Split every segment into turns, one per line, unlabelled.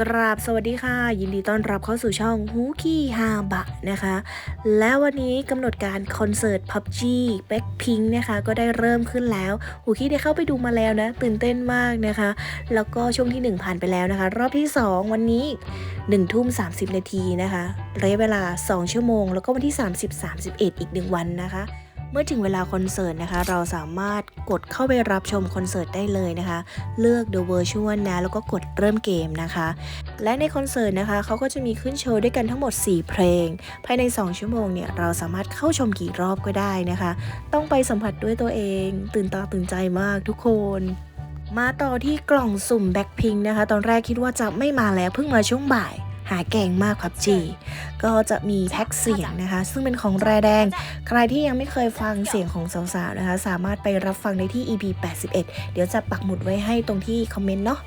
กราบสวัสดีค่ะ ยินดีต้อนรับเข้าสู่ช่องฮูกี้ฮาบะนะคะ และวันนี้กำหนดการคอนเสิร์ต PUBG Blackpink นะคะ ก็ได้เริ่มขึ้นแล้วฮูกี้ได้เข้าไปดูมาแล้วนะ ตื่นเต้นมากนะคะ แล้วก็ช่วงที่ 1 ผ่านไปแล้วนะคะ รอบที่ 2 วันนี้1ทุ่ม30 นาทีนะคะระยะเวลา 2 ชั่วโมง แล้วก็วันที่ 30 31 อีก 1 วันนะคะ เมื่อถึงเวลาคอนเสิร์ตนะคะ เราสามารถกดเข้าไปรับชมคอนเสิร์ตได้เลยนะคะ เลือก The Virtual นะ แล้วก็กดเริ่มเกมนะคะ และในคอนเสิร์ตนะคะเขาก็จะมีขึ้นโชว์ด้วยกันทั้งหมด 4 เพลง ภายใน 2 ชั่วโมงเนี่ย เราสามารถเข้าชมกี่รอบก็ได้นะคะ ต้องไปสัมผัสด้วยตัวเอง ตื่นตาตื่นใจมากทุกคนมาต่อที่กล่องสุ่มแบ็คพิงนะคะ ตอนแรกคิดว่าจะไม่มาแล้วเพิ่งมาช่วงบ่าย หาแกงมากครับจีก็จะมีแพ็กเสียงนะคะ ซึ่งเป็นของแรแดง ใครที่ยังไม่เคยฟังเสียงของสาวๆนะคะ สามารถไปรับฟังได้ที่ EP 81 เดี๋ยวจะปักหมุดไว้ให้ตรงที่คอมเมนต์เนาะ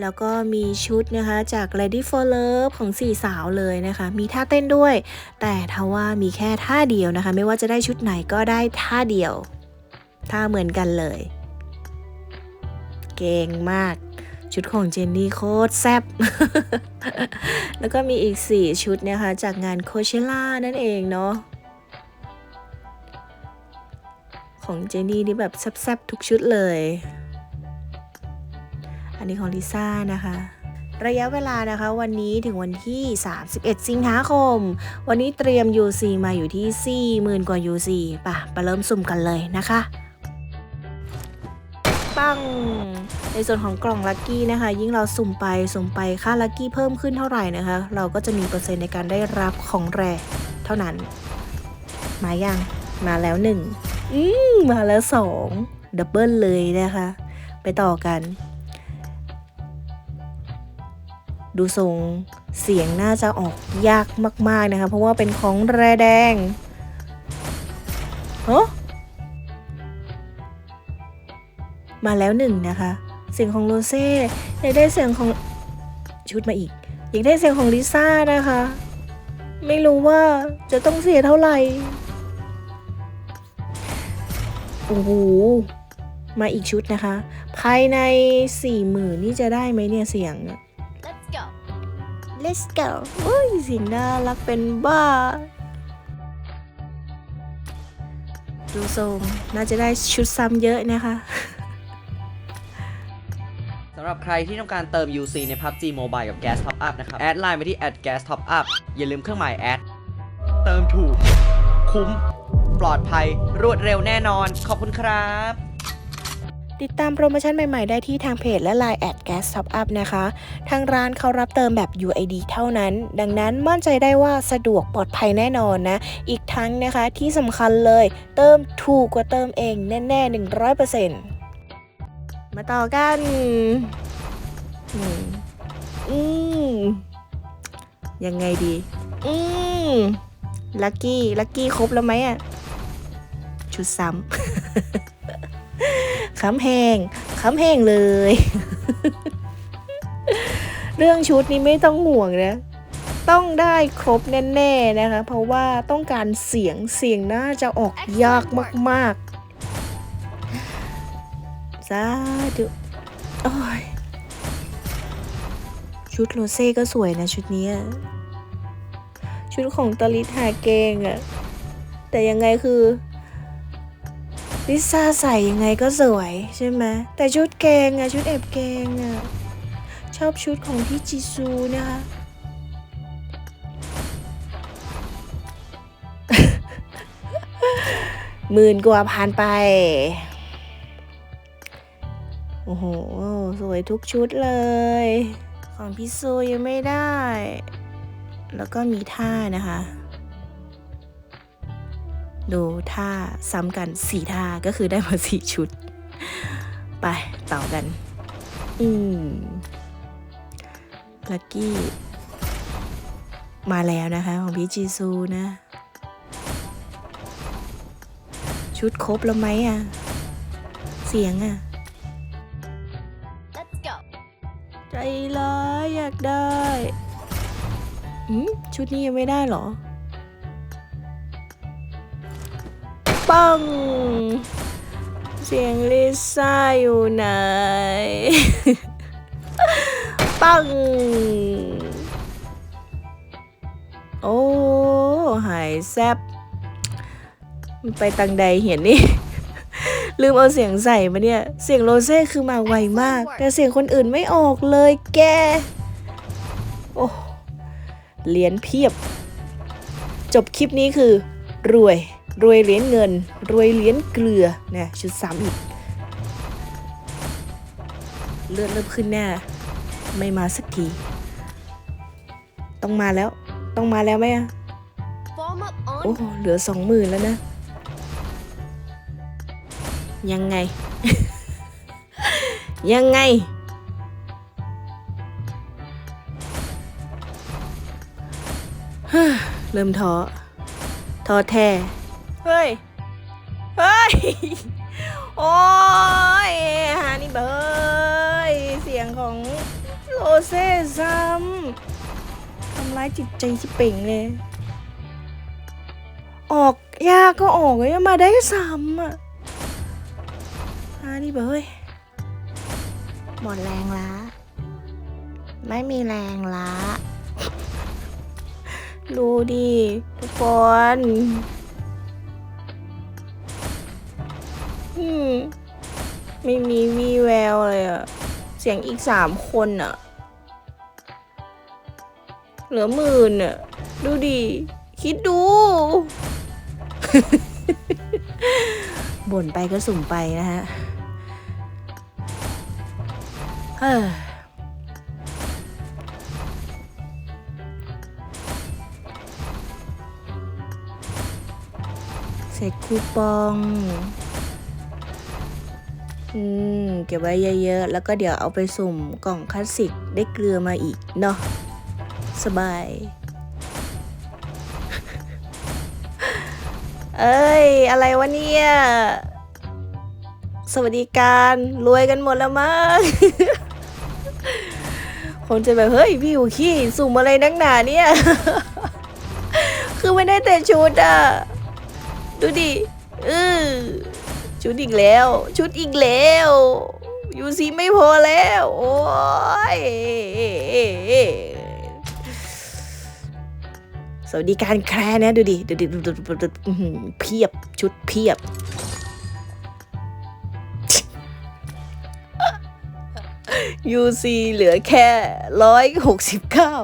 แล้วก็มีชุดนะคะจาก Lady for Love ของสี่สาวเลยนะคะ มีท่าเต้นด้วย แต่ทว่ามีแค่ท่าเดียวนะคะ ไม่ว่าจะได้ชุดไหนก็ได้ท่าเดียว ท่าเหมือนกันเลย เก่งมาก ชุดของเจนนี่โคตรแซ่บ แล้วก็มีอีก 4 ชุดนะคะ จากงานโคเชล่านั่นเองเนาะ ของเจนนี่นี่แบบแซ่บๆทุกชุดเลย อันนี้ของลิซ่านะคะระยะเวลานะคะวันนี้ถึงวันที่ 31 สิงหาคม วันนี้เตรียม UC มาอยู่ที่ 40,000 กว่า UC ป่ะไปเริ่มสุ่มกันเลยนะคะ ปัง ในส่วนของกล่องลัคกี้นะคะ ยิ่งเราสุ่มไปสุ่มไปค่าลัคกี้เพิ่มขึ้นเท่าไหร่นะคะ เราก็จะมีเปอร์เซ็นต์ในการได้รับของแรเท่านั้น มายังมาแล้วหนึ่งอืมมาแล้วสองดับเบิลเลยนะคะ ไปต่อกัน ดูทรงเสียงน่าจะออกยากมาก ๆ นะคะ เพราะว่าเป็นของแรแดงเฮ้ มาแล้วหนึ่งนะคะ เสียงของโรเซ่อยากได้เสียงของชุดมาอีกอยากได้เสียงของลิซ่านะคะ ไม่รู้ว่าจะต้องเสียเท่าไหร่ โอ้โห มาอีกชุดนะคะ ภายในสี่หมื่นนี่จะได้ไหมเนี่ยเสียงเนี่ย
Let's go.
Let's go โอ้ยเสียงน่ารักเป็นบ้าดูทรงน่าจะได้ชุดซ้ำเยอะนะคะ
สำ หรับใครที่ต้องการเติม UC ใน PUBG Mobile กับ Gas Top Up นะครับ แอดไลน์ไปที่ @gas top up อย่าลืมเครื่องหมายแอด เติมถูก คุ้ม ปลอดภัย รวดเร็วแน่นอน ขอบคุณครับ
ติดตามโปรโมชั่นใหม่ ๆ ได้ที่ทางเพจและ Line แอด Gas Top Up นะคะ ทางร้านเขารับเติมแบบ UID เท่านั้น ดังนั้นมั่นใจได้ว่าสะดวกปลอดภัยแน่นอนนะ อีกทั้งนะคะที่สำคัญเลย เติมถูกกว่าเติมเองแน่ๆ100% มาต่อกันอืมยังไงดี อืมลักกี้ ลักกี้ครบแล้วไหมอะชุดซ้ำ ค้ำแหงค้ำแหงเลย เรื่องชุดนี้ไม่ต้องห่วงนะ ต้องได้ครบแน่ ๆ นะคะ เพราะว่าต้องการเสียง เสียงน่าจะออกยากมาก ๆ สาธุโอ้ยชุดโรเซ่ก็สวยนะชุดนี้ชุดของตาลิทาเกงอะแต่ยังไงคือลิซ่าใส่ยังไงก็สวยใช่ไหมแต่ชุดแกงอะชุดแอบแกงอะชอบชุดของพี่จิซูนะคะหมื่นกว่าผ่านไป โอ้โห สวยทุกชุดเลย ของพี่ซูยังไม่ได้ แล้วก็มีท่านะคะ ดูท่าซ้ำกันสี่ท่าก็คือได้มาสี่ชุด ไปต่อกัน อืมลักกี้ มาแล้วนะคะ ของพี่จีซูนะ ชุดครบแล้วไหมอะ เสียงอะ ใจร้ายอยากได้อืมชุดนี้ยังไม่ได้เหรอ ปัง เสียงลิซ่าอยู่ไหน ปัง โอ้ หายแซบมันไปตังใดเห็นนี่ ลืมเอาเสียงใส่มาเนี่ย เสียงโรเซ่คือมาไวมาก แต่เสียงคนอื่นไม่ออกเลยแก โอ้เหรียญเพียบ จบคลิปนี้คือ รวย รวยเหรียญเงิน รวยเหรียญเกลือเนี่ยชุดสามอีก เลือดเริ่มขึ้นแน่ไม่มาสักที ต้องมาแล้ว ต้องมาแล้วไหมอะโอ้เหลือสองหมื่นแล้วนะ ยังไง ยังไง เริ่มท้อท้อแท้เฮ้ย เฮ้ย โอ้ยฮานี่เบยเสียงของโรเซ่ซ้ำทำร้ายจิตใจชิเป่งเลย ออกยากก็ออกเลยมาได้ซ้ำอะานี่เบยหมดแรงละไม่มีแรงละดูดิทุกคนมไม่มีวีแววเลยอะเสียงอีกสามคนอะเหลือหมื่นอะดูดิ คิดดู บ่นไปก็สุ่มไปนะฮะ เฮ้อเสร็จคูปอง อืม เก็บไว้เยอะๆ แล้วก็เดี๋ยวเอาไปสุ่มกล่องคลาสสิกได้เกลือมาอีกเนาะ สบาย เอ้ย อะไรวะเนี่ย สวัสดิการ รวยกันหมดแล้วมั้ง คนจะแบบเฮ้ยพี่อยู่ขี้สุ่มอะไรนักหนาเนี่ย คือไม่ได้แต่ชุดอะดูดิเออชุดอีกแล้ว ชุดอีกแล้วยูซีไม่พอแล้ว โอ้ยสวัสดีการแคร์นะ ดูดิดูดิดูดิดูดิเพียบชุดเพียบ UC เหลือแค่ร้อยหกสิบเก้า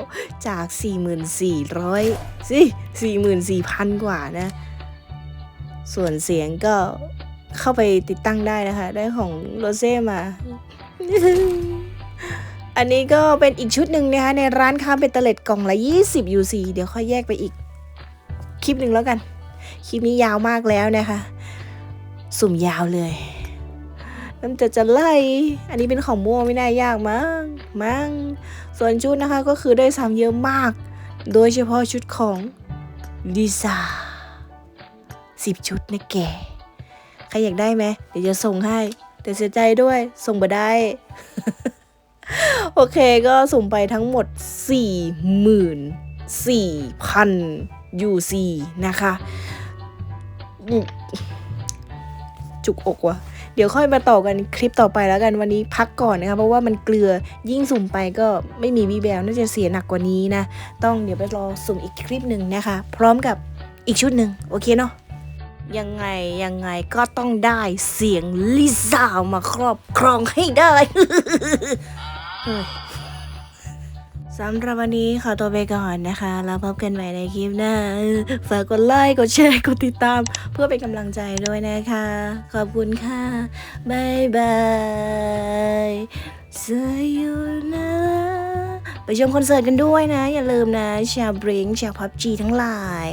จากสี่หมื่นสี่ร้อยสิสี่หมื่นสี่พันกว่านะ ส่วนเสียงก็เข้าไปติดตั้งได้นะคะ ได้ของโรเซ่มา อันนี้ก็เป็นอีกชุดหนึ่งนะคะ ในร้านค้าเบตเตอร์เล็ดกล่องละ 20 UC เดี๋ยวค่อยแยกไปอีก คลิปหนึ่งแล้วกัน คลิปนี้ยาวมากแล้วนะคะ สุ่มยาวเลย น้ำจะจะไล่ อันนี้เป็นของม่วงไม่น่ายากมั้ง มั้ง ส่วนชุดนะคะก็คือได้ซ้ำเยอะมาก โดยเฉพาะชุดของลิซ่าสิบชุดนะแก ใครอยากได้ไหม เดี๋ยวจะส่งให้ แต่เสียใจด้วย ส่งมาได้ โอเคก็สุ่มไปทั้งหมด 44,000 UC นะคะ จุกอกว่ะ เดี๋ยวค่อยมาต่อกันคลิปต่อไปแล้วกันวันนี้พักก่อนนะคะเพราะว่ามันเกลือยิ่งสุ่มไปก็ไม่มีวีแววน่าจะเสียหนักกว่านี้นะ ต้องเดี๋ยวไปรอสุ่มอีกคลิปหนึ่งนะคะ พร้อมกับอีกชุดหนึ่งโอเคเนาะยังไงยังไงก็ต้องได้เสียงลิซ่ามาครอบครองให้ได้ สำหรับวันนี้ขอตัวไปก่อนนะคะ แล้วพบกันใหม่ในคลิปหน้า ฝากกดไลค์ กดแชร์ กดติดตาม เพื่อเป็นกำลังใจด้วยนะคะ ขอบคุณค่ะ บ๊ายบายสยนะไปชมคอนเสิร์ตกันด้วยนะ อย่าลืมนะ ชาวบริงชาวพับจีทั้งหลาย